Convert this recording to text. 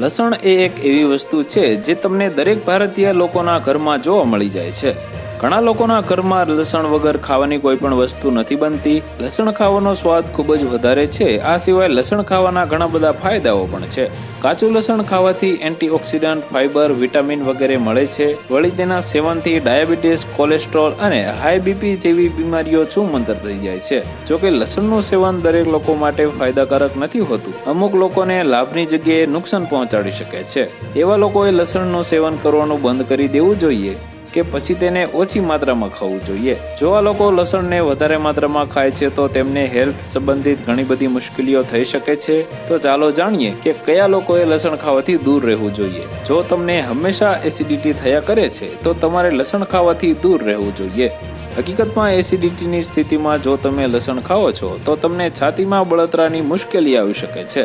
લસણ એ એક એવી વસ્તુ છે જે તમને દરેક ભારતીય લોકોના ઘરમાં જોવા મળી જાય છે. ઘણા લોકોના ઘરમાં લસણ વગર ખાવાની કોઈ પણ વસ્તુ નથી બનતી. લસણ ખાવાનો સ્વાદ ખૂબ જ વધારે છે. આ સિવાય લસણ ખાવાના ઘણા બધા ફાયદાઓ પણ છે. કાચું લસણ ખાવાથી એન્ટીઓક્સિડન્ટ ફાઇબર વિટામિન વગેરે મળે છે. વળી તેના સેવનથી ડાયાબિટીસ, કોલેસ્ટ્રોલ અને હાઈ બીપી જેવી બીમારીઓ છૂમંતર થઈ જાય છે. જોકે લસણનું સેવન દરેક લોકો માટે ફાયદાકારક નથી હોતું. અમુક લોકોને લાભની જગ્યાએ નુકસાન પહોંચાડી શકે છે. એવા લોકોએ લસણનું સેવન કરવાનું બંધ કરી દેવું જોઈએ. કે પછી તેને ઓછી માત્રામાં ખાવું જોઈએ. જો આ લોકો લસણને વધારે માત્રામાં ખાય છે, તો તેમને હેલ્થ સંબંધિત ઘણી બધી મુશ્કેલીઓ થઈ શકે છે. તો ચાલો જાણીએ કે કયા લોકોએ લસણ ખાવાથી દૂર રહેવું જોઈએ. જો તમને હંમેશા એસિડિટી થયા કરે છે, તો તમારે લસણ ખાવાથી દૂર રહેવું જોઈએ. હકીકતમાં એસિડિટીની સ્થિતિમાં જો તમે લસણ ખાઓ છો, તો તમને છાતીમાં બળતરાની મુશ્કેલી આવી શકે છે.